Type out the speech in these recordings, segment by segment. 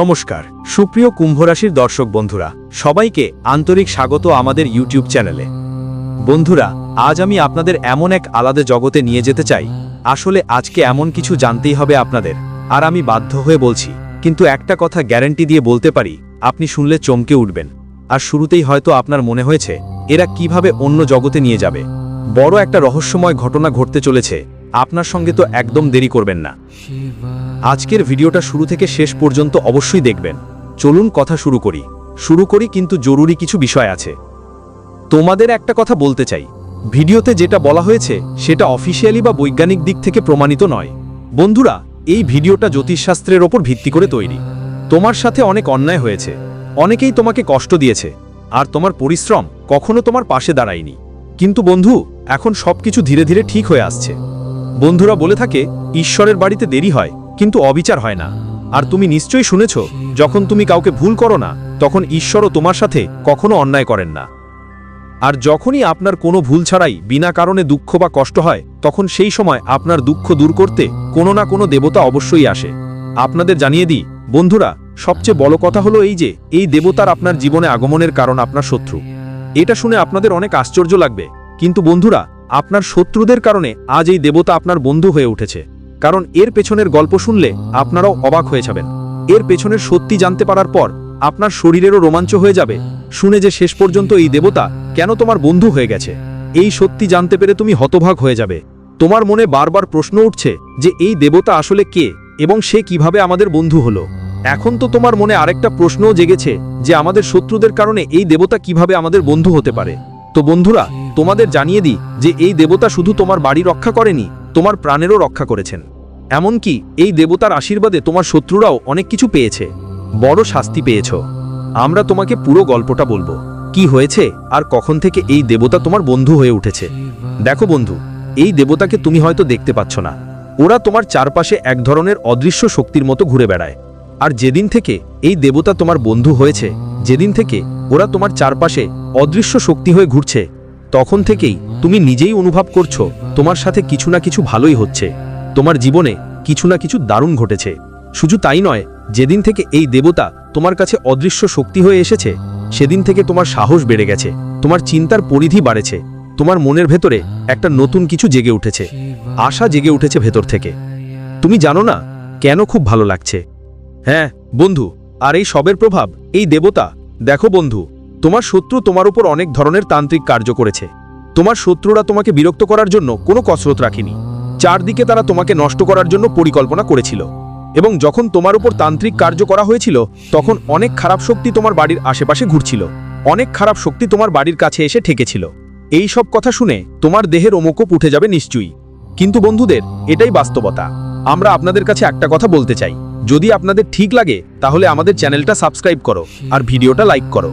নমস্কার, সুপ্রিয় কুম্ভরাশির দর্শক বন্ধুরা, সবাইকে আন্তরিক স্বাগত আমাদের ইউটিউব চ্যানেলে। বন্ধুরা, আজ আমি আপনাদের এমন এক আলাদা জগতে নিয়ে যেতে চাই। আসলে আজকে এমন কিছু জানতেই হবে আপনাদের, আর আমি বাধ্য হয়ে বলছি, কিন্তু একটা কথা গ্যারান্টি দিয়ে বলতে পারি, আপনি শুনলে চমকে উঠবেন। আর শুরুতেই হয়তো আপনার মনে হয়েছে, এরা কীভাবে অন্য জগতে নিয়ে যাবে। বড় একটা রহস্যময় ঘটনা ঘটতে চলেছে, আপনার সঙ্গে তো একদম দেরি করবেন না। আজকের ভিডিওটা শুরু থেকে শেষ পর্যন্ত অবশ্যই দেখবেন। চলুন কথা শুরু করি। শুরু করি কিন্তু জরুরি কিছু বিষয় আছে। তোমাদের একটা কথা বলতে চাই। ভিডিওতে যেটা বলা হয়েছে, সেটা অফিসিয়ালি বা বৈজ্ঞানিক দিক থেকে প্রমাণিত নয়। বন্ধুরা, এই ভিডিওটা জ্যোতিষশাস্ত্রের ওপর ভিত্তি করে তৈরি। তোমার সাথে অনেক অন্যায় হয়েছে। অনেকেই তোমাকে কষ্ট দিয়েছে। আর তোমার পরিশ্রম কখনো তোমার পাশে দাঁড়ায়নি। কিন্তু বন্ধু, এখন সবকিছু ধীরে ধীরে ঠিক হয়ে আসছে। বন্ধুরা বলে থাকে, ঈশ্বরের বাড়িতে দেরি হয়। কিন্তু অবিচার হয় না। আর তুমি নিশ্চয়ই শুনেছ, যখন তুমি কাউকে ভুল করো না, তখন ঈশ্বরও তোমার সাথে কখনো অন্যায় করেন না। আর যখনই আপনার কোনো ভুল ছাড়াই বিনা কারণে দুঃখ বা কষ্ট হয়, তখন সেই সময় আপনার দুঃখ দূর করতে কোনো না কোনো দেবতা অবশ্যই আসে। আপনাদের জানিয়ে দিই, বন্ধুরা, সবচেয়ে বড় কথা হলো এই যে, এই দেবতার আপনার জীবনে আগমনের কারণ আপনার শত্রু। এটা শুনে আপনাদের অনেক আশ্চর্য লাগবে। কিন্তু বন্ধুরা, আপনার শত্রুদের কারণে আজ এই দেবতা আপনার বন্ধু হয়ে উঠেছে। কারণ এর পেছনের গল্প শুনলে আপনারাও অবাক হয়ে যাবেন। এর পেছনের সত্যি জানতে পারার পর আপনার শরীরেরও রোমাঞ্চ হয়ে যাবে। শুনে যে শেষ পর্যন্ত এই দেবতা কেন তোমার বন্ধু হয়ে গেছে? এই সত্যি জানতে পেরে তুমি হতভাগ হয়ে যাবে। তোমার মনে বারবার প্রশ্ন উঠছে যে এই দেবতা আসলে কে এবং সে কীভাবে আমাদের বন্ধু হলো? এখন তো তোমার মনে আরেকটা প্রশ্নও জেগেছে যে আমাদের শত্রুদের কারণে এই দেবতা কীভাবে আমাদের বন্ধু হতে পারে। তো বন্ধুরা, তোমাদের জানিয়ে দিই যে এই দেবতা শুধু তোমার বাড়ি রক্ষা করেনি, তোমার প্রাণেরও রক্ষা করেছেন। এমনকি এই দেবতার আশীর্বাদে তোমার শত্রুরাও অনেক কিছু পেয়েছে। বড় শাস্তি পেয়েছ। আমরা তোমাকে পুরো গল্পটা বলব। কি হয়েছে আর কখন থেকে এই দেবতা তোমার বন্ধু হয়ে উঠেছে। দেখো বন্ধু, এই দেবতাকে তুমি হয়তো দেখতে পাচ্ছ না। ওরা তোমার চারপাশে এক ধরনের অদৃশ্য শক্তির মতো ঘুরে বেড়ায়। আর যেদিন থেকে এই দেবতা তোমার বন্ধু হয়েছে, যেদিন থেকে ওরা তোমার চারপাশে অদৃশ্য শক্তি হয়ে ঘুরছে, তখন থেকেই তুমি নিজেই অনুভব করছ, তোমার সাথে কিছু না কিছু ভালোই হচ্ছে। তোমার জীবনে কিছু না কিছু দারুণ ঘটেছে। শুধু তাই নয়, যেদিন থেকে এই দেবতা তোমার কাছে অদৃশ্য শক্তি হয়ে এসেছে, সেদিন থেকে তোমার সাহস বেড়ে গেছে, তোমার চিন্তার পরিধি বাড়েছে, তোমার মনের ভেতরে একটা নতুন কিছু জেগে উঠেছে, আশা জেগে উঠেছে ভেতর থেকে। তুমি জানো না কেন খুব ভালো লাগছে? হ্যাঁ বন্ধু, আর এই সবের প্রভাব, এই দেবতা, দেখো বন্ধু, তোমার শত্রু তোমার উপর অনেক ধরনের তান্ত্রিক কার্য করেছে। তোমার শত্রুরা তোমাকে বিরক্ত করার জন্য কোনো কসরত রাখেনি। চারদিকে তারা তোমাকে নষ্ট করার জন্য পরিকল্পনা করেছিল। এবং যখন তোমার উপর তান্ত্রিক কার্য করা হয়েছিল, তখন অনেক খারাপ শক্তি তোমার বাড়ির আশেপাশে ঘুরছিল। অনেক খারাপ শক্তি তোমার বাড়ির কাছে এসে ঠেকেছিল। এই সব কথা শুনে তোমার দেহের ওমকোপ উঠে যাবে নিশ্চয়ই। কিন্তু বন্ধুদের, এটাই বাস্তবতা। আমরা আপনাদের কাছে একটা কথা বলতে চাই। যদি আপনাদের ঠিক লাগে, তাহলে আমাদের চ্যানেলটা সাবস্ক্রাইব করো আর ভিডিওটা লাইক করো।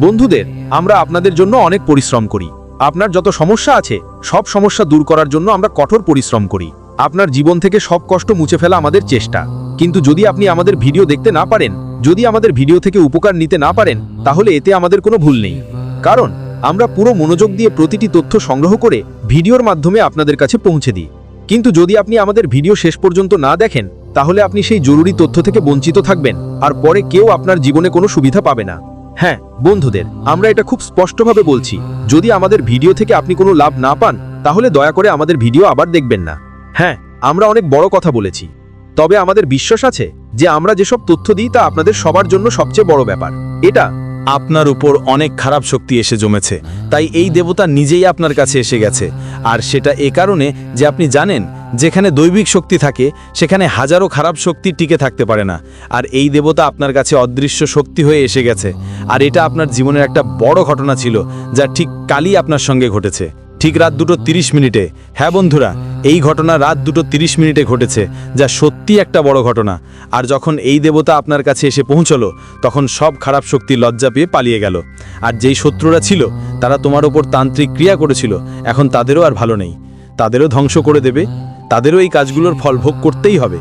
বন্ধুদের, আমরা আপনাদের জন্য অনেক পরিশ্রম করি। আপনার যত সমস্যা আছে, সব সমস্যা দূর করার জন্য আমরা কঠোর পরিশ্রম করি। আপনার জীবন থেকে সব কষ্ট মুছে ফেলা আমাদের চেষ্টা। কিন্তু যদি আপনি আমাদের ভিডিও দেখতে না পারেন, যদি আমাদের ভিডিও থেকে উপকার নিতে না পারেন, তাহলে এতে আমাদের কোনো ভুল নেই। কারণ, আমরা পুরো মনোযোগ দিয়ে প্রতিটি তথ্য সংগ্রহ করে ভিডিওর মাধ্যমে আপনাদের কাছে পৌঁছে দিই। কিন্তু যদি আপনি আমাদের ভিডিও শেষ পর্যন্ত না দেখেন, তাহলে আপনি সেই জরুরি তথ্য থেকে বঞ্চিত থাকবেন, আর পরে কেউ আপনার জীবনে কোনো সুবিধা পাবে না। হ্যাঁ বন্ধুদের, আমরা এটা খুব স্পষ্টভাবে বলছি। যদি আমাদের ভিডিও থেকে আপনি কোনো লাভ না পান, তাহলে দয়া করে আমাদের ভিডিও আবার দেখবেন না। হ্যাঁ আমরা অনেক বড় কথা বলেছি। তবে আমাদের বিশ্বাস আছে যে আমরা যেসব তথ্য দিই তা আপনাদের সবার জন্য সবচেয়ে বড় ব্যাপার। এটা আপনার উপর অনেক খারাপ শক্তি এসে জমেছে। তাই এই দেবতা নিজেই আপনার কাছে এসে গেছে। আর সেটা এ কারণে যে আপনি জানেন যেখানে দৈবিক শক্তি থাকে, সেখানে হাজারো খারাপ শক্তি টিকে থাকতে পারে না। আর এই দেবতা আপনার কাছে অদৃশ্য শক্তি হয়ে এসে গেছে। আর এটা আপনার জীবনের একটা বড় ঘটনা ছিল, যা ঠিক কালই আপনার সঙ্গে ঘটেছে। ঠিক রাত দুটো তিরিশ মিনিটে। হ্যাঁ বন্ধুরা, এই ঘটনা রাত দুটো তিরিশ মিনিটে ঘটেছে, যা সত্যি একটা বড় ঘটনা। আর যখন এই দেবতা আপনার কাছে এসে পৌঁছলো, তখন সব খারাপ শক্তি লজ্জা পেয়ে পালিয়ে গেল। আর যেই শত্রুরা ছিল, তারা তোমার ওপর তান্ত্রিক ক্রিয়া করেছিল, এখন তাদেরও আর ভালো নেই। তাদেরও ধ্বংস করে দেবে। তাদেরও এই কাজগুলোর ফল ভোগ করতেই হবে।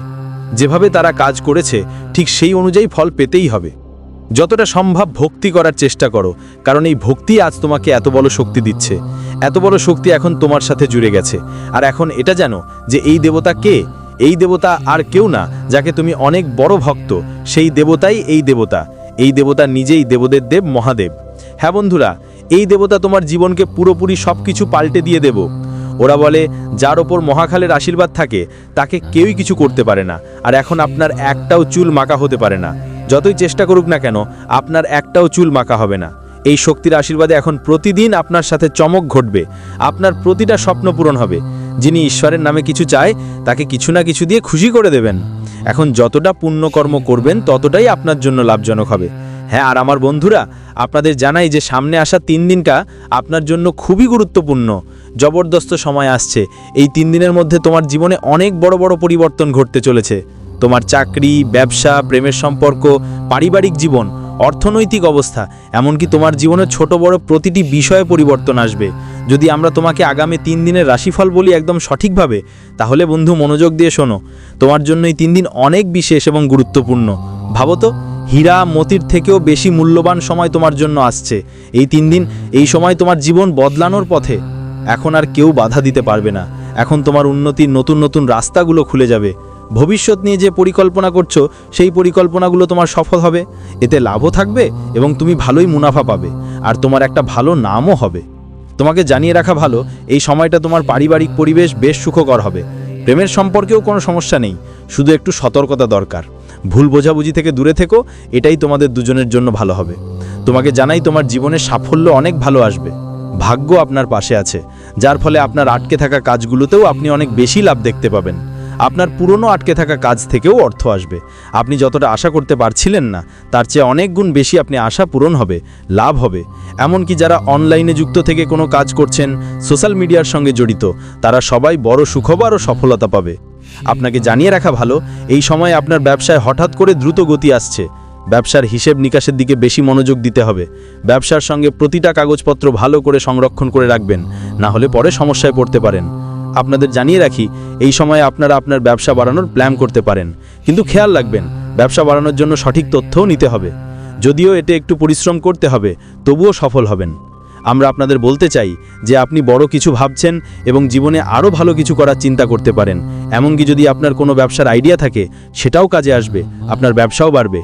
যেভাবে তারা কাজ করেছে, ঠিক সেই অনুযায়ী ফল পেতেই হবে। যতটা সম্ভব ভক্তি করার চেষ্টা করো, কারণ এই ভক্তি আজ তোমাকে এত বড় শক্তি দিচ্ছে। এত বড় শক্তি এখন তোমার সাথে জুড়ে গেছে। আর এখন এটা জানো যে এই দেবতা কে? এই দেবতা আর কেউ না, যাকে তুমি অনেক বড় ভক্ত, সেই দেবতাই এই দেবতা। এই দেবতা নিজেই দেবদের দেব, মহাদেব। হ্যাঁ বন্ধুরা, এই দেবতা তোমার জীবনকে পুরোপুরি সব কিছু পাল্টে দিয়ে দেব। ওরা বলে, যার ওপর মহাখালের আশীর্বাদ থাকে, তাকে কেউই কিছু করতে পারে না। আর এখন আপনার একটাও চুল মাকা হতে পারে না। যতই চেষ্টা করুক না কেন, আপনার একটাও চুল মাকা হবে না। এই শক্তির আশীর্বাদে এখন প্রতিদিন আপনার সাথে চমক ঘটবে। আপনার প্রতিটা স্বপ্ন পূরণ হবে। যিনি ঈশ্বরের নামে কিছু চায়, তাকে কিছু না কিছু দিয়ে খুশি করে দেবেন। এখন যতটা পুণ্যকর্ম করবেন, ততটাই আপনার জন্য লাভজনক হবে। হ্যাঁ আর আমার বন্ধুরা, আপনাদের জানাই যে সামনে আসা তিন দিনটা আপনার জন্য খুবই গুরুত্বপূর্ণ। জবরদস্ত সময় আসছে। এই তিন দিনের মধ্যে তোমার জীবনে অনেক বড় বড় পরিবর্তন ঘটতে চলেছে। তোমার চাকরি, ব্যবসা, প্রেমের সম্পর্ক, পারিবারিক জীবন অর্থনৈতিক অবস্থা, এমনকি তোমার জীবনের ছোট বড় প্রতিটি বিষয়ে পরিবর্তন আসবে। যদি আমরা তোমাকে আগামী তিন দিনের রাশিফল বলি একদম সঠিকভাবে, তাহলে বন্ধু মনোযোগ দিয়ে শোনো, তোমার জন্য এই তিন দিন অনেক বিশেষ এবং গুরুত্বপূর্ণ। ভাবো তো, হীরা মতির থেকেও বেশি মূল্যবান সময় তোমার জন্য আসছে। এই তিন দিন, এই সময় তোমার জীবন বদলানোর পথে। এখন আর কেউ বাধা দিতে পারবে না। এখন তোমার উন্নতির নতুন নতুন রাস্তাগুলো খুলে যাবে। ভবিষ্যৎ নিয়ে যে পরিকল্পনা করছ, সেই পরিকল্পনাগুলো তোমার সফল হবে। এতে লাভও থাকবে এবং তুমি ভালোই মুনাফা পাবে। আর তোমার একটা ভালো নামও হবে। তোমাকে জানিয়ে রাখা ভালো, এই সময়টা তোমার পারিবারিক পরিবেশ বেশ সুখকর হবে। প্রেমের সম্পর্কেও কোনো সমস্যা নেই, শুধু একটু সতর্কতা দরকার। ভুল বোঝাবুঝি থেকে দূরে থেকো, এটাই তোমাদের দুজনের জন্য ভালো হবে। তোমাকে জানাই তোমার জীবনের সাফল্য অনেক ভালো আসবে। ভাগ্য আপনার পাশে আছে, যার ফলে আপনার আটকে থাকা কাজগুলোতেও আপনি অনেক বেশি লাভ দেখতে পাবেন। আপনার পুরনো আটকে থাকা কাজ থেকেও অর্থ আসবে। আপনি যতটা আশা করতে পারছিলেন না, তার চেয়ে অনেক গুণ বেশি আপনি আশা পূরণ হবে, লাভ হবে। এমনকি যারা অনলাইনে যুক্ত থেকে কোনো কাজ করছেন, সোশ্যাল মিডিয়ার সঙ্গে জড়িত, তারা সবাই বড় সুখবর ও সফলতা পাবে। আপনাকে জানিয়ে রাখা ভালো, এই সময় আপনার ব্যবসায় হঠাৎ করে দ্রুত গতি আসছে। ব্যবসার হিসেব নিকাশের দিকে বেশি মনোযোগ দিতে হবে। ব্যবসার সঙ্গে প্রতিটা কাগজপত্র ভালো করে সংরক্ষণ করে রাখবেন, না হলে পরে সমস্যায় পড়তে পারেন। আপনাদের জানিয়ে রাখি, এই সময়ে আপনারা আপনার ব্যবসা বাড়ানোর প্ল্যান করতে পারেন। কিন্তু খেয়াল রাখবেন, ব্যবসা বাড়ানোর জন্য সঠিক তথ্যও নিতে হবে। যদিও এতে একটু পরিশ্রম করতে হবে, তবুও সফল হবেন। আমরা আপনাদের বলতে চাই যে আপনি বড় কিছু ভাবছেন এবং জীবনে আরও ভালো কিছু করার চিন্তা করতে পারেন। এমনকি যদি আপনার কোনো ব্যবসার আইডিয়া থাকে, সেটাও কাজে আসবে, আপনার ব্যবসাও বাড়বে।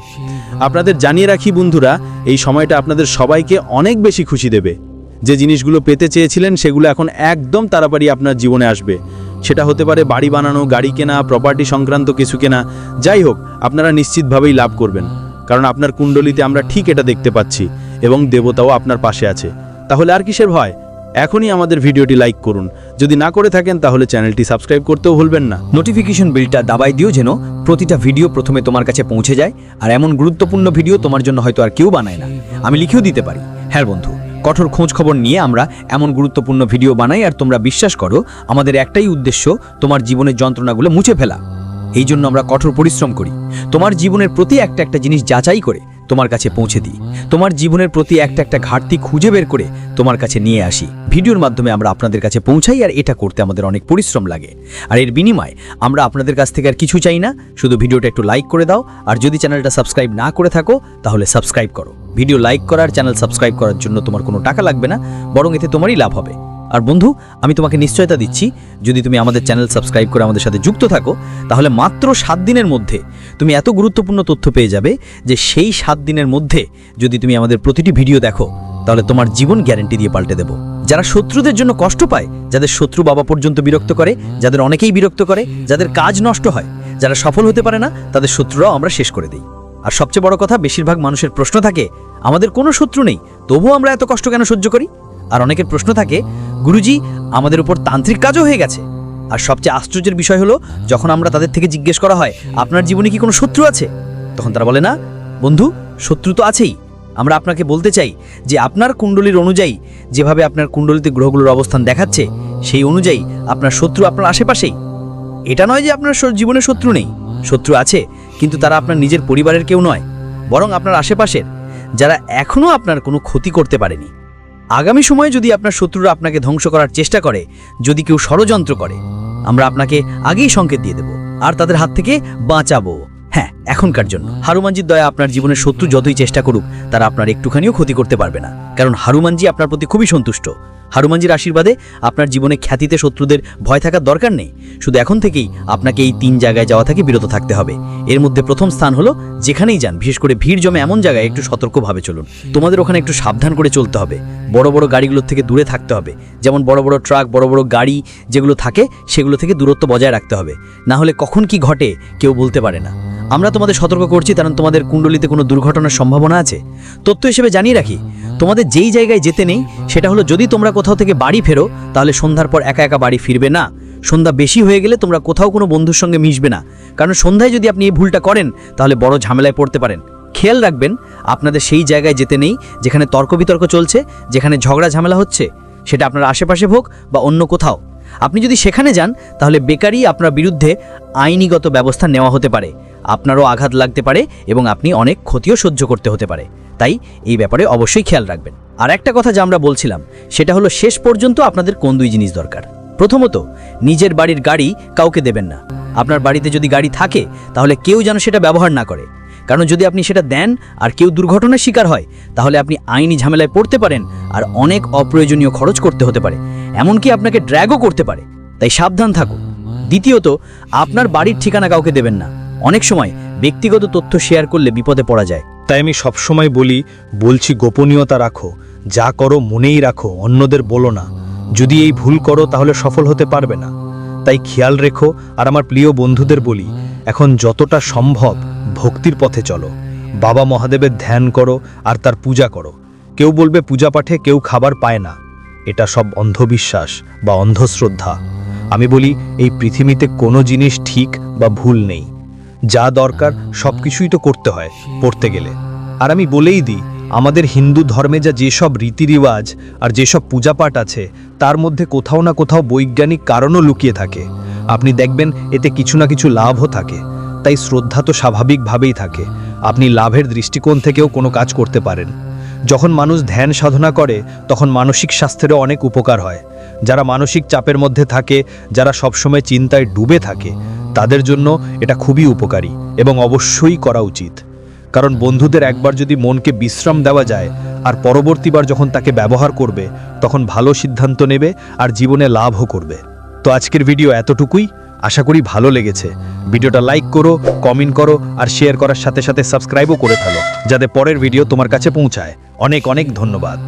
আপনাদের জানিয়ে রাখি বন্ধুরা, এই সময়টা আপনাদের সবাইকে অনেক বেশি খুশি দেবে। যে জিনিসগুলো পেতে চেয়েছিলেন সেগুলো এখন একদম তাড়াতাড়ি আপনার জীবনে আসবে। সেটা হতে পারে বাড়ি বানানো, গাড়ি কেনা প্রপার্টি সংক্রান্ত কিছু কেনা, যাই হোক, আপনারা নিশ্চিতভাবেই লাভ করবেন। কারণ আপনার কুণ্ডলিতে আমরা ঠিক এটা দেখতে পাচ্ছি এবং দেবতাও আপনার পাশে আছে। তাহলে আর কিসের ভয়? এখনই আমাদের ভিডিওটি লাইক করুন। যদি না করে থাকেন, তাহলে চ্যানেলটি সাবস্ক্রাইব করতেও ভুলবেন না। নোটিফিকেশন বিলটা দাবাই দিও যেন প্রতিটা ভিডিও প্রথমে তোমার কাছে পৌঁছে যায়। আর এমন গুরুত্বপূর্ণ ভিডিও তোমার জন্য হয়তো আর কেউ বানায় না। আমি লিখেও দিতে পারি। হ্যাঁ বন্ধু। কঠোর খোঁজ খবর নিয়ে আমরা এমন গুরুত্বপূর্ণ ভিডিও বানাই, আর তোমরা বিশ্বাস করো, আমাদের একটাই উদ্দেশ্য, তোমার জীবনের যন্ত্রণাগুলো মুছে ফেলা। এই জন্য আমরা কঠোর পরিশ্রম করি। তোমার জীবনের প্রতি একটা একটা জিনিস যাচাই করে তোমার কাছে পৌঁছে দিই। তোমার জীবনের প্রতি একটা একটা ঘাটতি খুঁজে বের করে তোমার কাছে নিয়ে আসি। ভিডিওর মাধ্যমে আমরা আপনাদের কাছে পৌঁছাই আর এটা করতে আমাদের অনেক পরিশ্রম লাগে। আর এর বিনিময়ে আমরা আপনাদের কাছ থেকে আর কিছু চাই না, শুধু ভিডিওটা একটু লাইক করে দাও। আর যদি চ্যানেলটা সাবস্ক্রাইব না করে থাকো, তাহলে সাবস্ক্রাইব করো। ভিডিও লাইক করার, চ্যানেল সাবস্ক্রাইব করার জন্য তোমার কোনো টাকা লাগবে না, বরং এতে তোমারই লাভ হবে। আর বন্ধু, আমি তোমাকে নিশ্চয়তা দিচ্ছি, যদি তুমি আমাদের চ্যানেল সাবস্ক্রাইব করে আমাদের সাথে যুক্ত থাকো, তাহলে মাত্র সাত দিনের মধ্যে তুমি এত গুরুত্বপূর্ণ তথ্য পেয়ে যাবে যে সেই সাত দিনের মধ্যে যদি তুমি আমাদের প্রতিটি ভিডিও দেখো, তাহলে তোমার জীবন গ্যারেন্টি দিয়ে পাল্টে দেবো। যারা শত্রুদের জন্য কষ্ট পায়, যাদের শত্রু বাবা পর্যন্ত বিরক্ত করে, যাদের অনেকেই বিরক্ত করে, যাদের কাজ নষ্ট হয়, যারা সফল হতে পারে না, তাদের শত্রুরাও আমরা শেষ করে দিই। আর সবচেয়ে বড় কথা, বেশিরভাগ মানুষের প্রশ্ন থাকে, আমাদের কোনো শত্রু নেই, তবুও আমরা এত কষ্ট কেন সহ্য করি? আর অনেকের প্রশ্ন থাকে, গুরুজি, আমাদের উপর তান্ত্রিক কাজও হয়ে গেছে। আর সবচেয়ে আশ্চর্যের বিষয় হলো, যখন আমরা তাদের থেকে জিজ্ঞেস করা হয়, আপনার জীবনে কি কোনো শত্রু আছে? তখন তারা বলে, না, বন্ধু, শত্রু তো আছেই। আমরা আপনাকে বলতে চাই যে, আপনার কুণ্ডলীর অনুযায়ী যেভাবে আপনার কুণ্ডলিতে গ্রহগুলোর অবস্থান দেখাচ্ছে, সেই অনুযায়ী আপনার শত্রু আপনার আশেপাশেই। এটা নয় যে আপনার জীবনে শত্রু নেই। শত্রু আছে, কিন্তু তারা আপনার নিজের পরিবারের কেউ নয়, বরং আপনার আশেপাশের, যারা এখনও আপনার কোনো ক্ষতি করতে পারেনি। আগামী সময়ে যদি আপনার শত্রুরা আপনাকে ধ্বংস করার চেষ্টা করে, যদি কেউ ষড়যন্ত্র করে, আমরা আপনাকে আগেই সংকেত দিয়ে দেব আর তাদের হাত থেকে বাঁচাবো। হ্যাঁ এখনকার জন্য। হারুমানজির দয়া আপনার জীবনের শত্রু যতই চেষ্টা করুক, তারা আপনার একটুখানিও ক্ষতি করতে পারবে না। কারণ হারুমানজি আপনার প্রতি খুবই সন্তুষ্ট। হারুমানজির আশীর্বাদে আপনার জীবনে খ্যাতিতে শত্রুদের ভয় থাকার দরকার নেই। শুধু এখন থেকেই আপনাকে এই তিন জায়গায় যাওয়া থেকে বিরত থাকতে হবে। এর মধ্যে প্রথম স্থান হলো যেখানেই যান, বিশেষ করে ভিড় জমে এমন জায়গায় একটু সতর্কভাবে চলুন। তোমাদের ওখানে একটু সাবধান করে চলতে হবে। বড় বড় গাড়িগুলোর থেকে দূরে থাকতে হবে। যেমন বড় বড় ট্রাক, বড় বড় গাড়ি যেগুলো থাকে, সেগুলো থেকে দূরত্ব বজায় রাখতে হবে। না হলে কখন কি ঘটে কেউ বলতে পারে না। আমরা তোমাদের সতর্ক করছি, কারণ তোমাদের কুণ্ডলিতে কোনো দুর্ঘটনার সম্ভাবনা আছে। তথ্য হিসেবে জানিয়ে রাখি তোমাদের যেই জায়গায় যেতে নেই, সেটা হলো যদি তোমরা কোথাও থেকে বাড়ি ফেরো, তাহলে সন্ধ্যার পর একা একা বাড়ি ফিরবে না। সন্ধ্যা বেশি হয়ে গেলে তোমরা কোথাও কোনো বন্ধুর সঙ্গে মিশবে না। কারণ সন্ধ্যায় যদি আপনি এই ভুলটা করেন, তাহলে বড় ঝামেলায় পড়তে পারেন। খেয়াল রাখবেন, আপনাদের সেই জায়গায় যেতে নেই, যেখানে তর্ক বিতর্ক চলছে, যেখানে ঝগড়া ঝামেলা হচ্ছে, সেটা আপনার আশেপাশে হোক বা অন্য কোথাও। আপনি যদি সেখানে যান, তাহলে বেকারই আপনার বিরুদ্ধে আইনিগত ব্যবস্থা নেওয়া হতে পারে। আপনারও আঘাত লাগতে পারে এবং আপনি অনেক ক্ষতিও সহ্য করতে হতে পারে। তাই এই ব্যাপারে অবশ্যই খেয়াল রাখবেন। আর একটা কথা যা আমরা বলছিলাম, সেটা হলো শেষ পর্যন্ত আপনাদের কোন দুই জিনিস দরকার? প্রথমত, নিজের বাড়ির গাড়ি কাউকে দেবেন না। আপনার বাড়িতে যদি গাড়ি থাকে, তাহলে কেউ যেন সেটা ব্যবহার না করে। কারণ যদি আপনি সেটা দেন আর কেউ দুর্ঘটনার শিকার হয়, তাহলে আপনি আইনি ঝামেলায় পড়তে পারেন আর অনেক অপ্রয়োজনীয় খরচ করতে হতে পারে। এমনকি আপনাকে ড্র্যাগও করতে পারে। তাই সাবধান থাকুন। দ্বিতীয়ত, আপনার বাড়ির ঠিকানা কাউকে দেবেন না। অনেক সময় ব্যক্তিগত তথ্য শেয়ার করলে বিপদে পড়া যায়। তাই আমি সবসময় বলি, বলছি গোপনীয়তা রাখো, যা করো মনেই রাখো, অন্যদের বলো না। যদি এই ভুল করো তাহলে সফল হতে পারবে না। তাই খেয়াল রেখো আর আমার প্রিয় বন্ধুদের বলি, এখন যতটা সম্ভব ভক্তির পথে চলো। বাবা মহাদেবের ধ্যান করো আর তার পূজা করো। কেউ বলবে পূজা পাঠে কেউ খাবার পায় না। এটা সব অন্ধবিশ্বাস বা অন্ধশ্রদ্ধা। আমি বলি, এই পৃথিবীতে কোনো জিনিস ঠিক বা ভুল নেই। যা দরকার সব কিছুই তো করতে হয়, পড়তে গেলে। আর আমি বলেই দিই, আমাদের হিন্দু ধর্মে যা যেসব রীতিরিওয়াজ আর যেসব পূজাপাঠ আছে, তার মধ্যে কোথাও না কোথাও বৈজ্ঞানিক কারণও লুকিয়ে থাকে। আপনি দেখবেন এতে কিছু না কিছু লাভও থাকে। তাই শ্রদ্ধা তো স্বাভাবিকভাবেই থাকে। আপনি লাভের দৃষ্টিকোণ থেকেও কোনো কাজ করতে পারেন। যখন মানুষ ধ্যান সাধনা করে, তখন মানসিক স্বাস্থ্যেরও অনেক উপকার হয়। যারা মানসিক চাপের মধ্যে থাকে, যারা সবসময় চিন্তায় ডুবে থাকে তাদের জন্য এটা খুবই উপকারী এবং অবশ্যই করা উচিত। কারণ বন্ধুদের একবার যদি মনকে বিশ্রাম দেওয়া যায়, আর পরবর্তীবার যখন তাকে ব্যবহার করবে, তখন ভালো সিদ্ধান্ত নেবে আর জীবনে লাভও করবে। তো আজকের ভিডিও এতটুকুই। আশা করি ভালো লেগেছে। ভিডিওটা লাইক করো কমেন্ট করো, আর শেয়ার করার সাথে সাথে সাবস্ক্রাইবও করে ফেলো, যাতে পরের ভিডিও তোমার কাছে পৌঁছায়। অনেক অনেক ধন্যবাদ।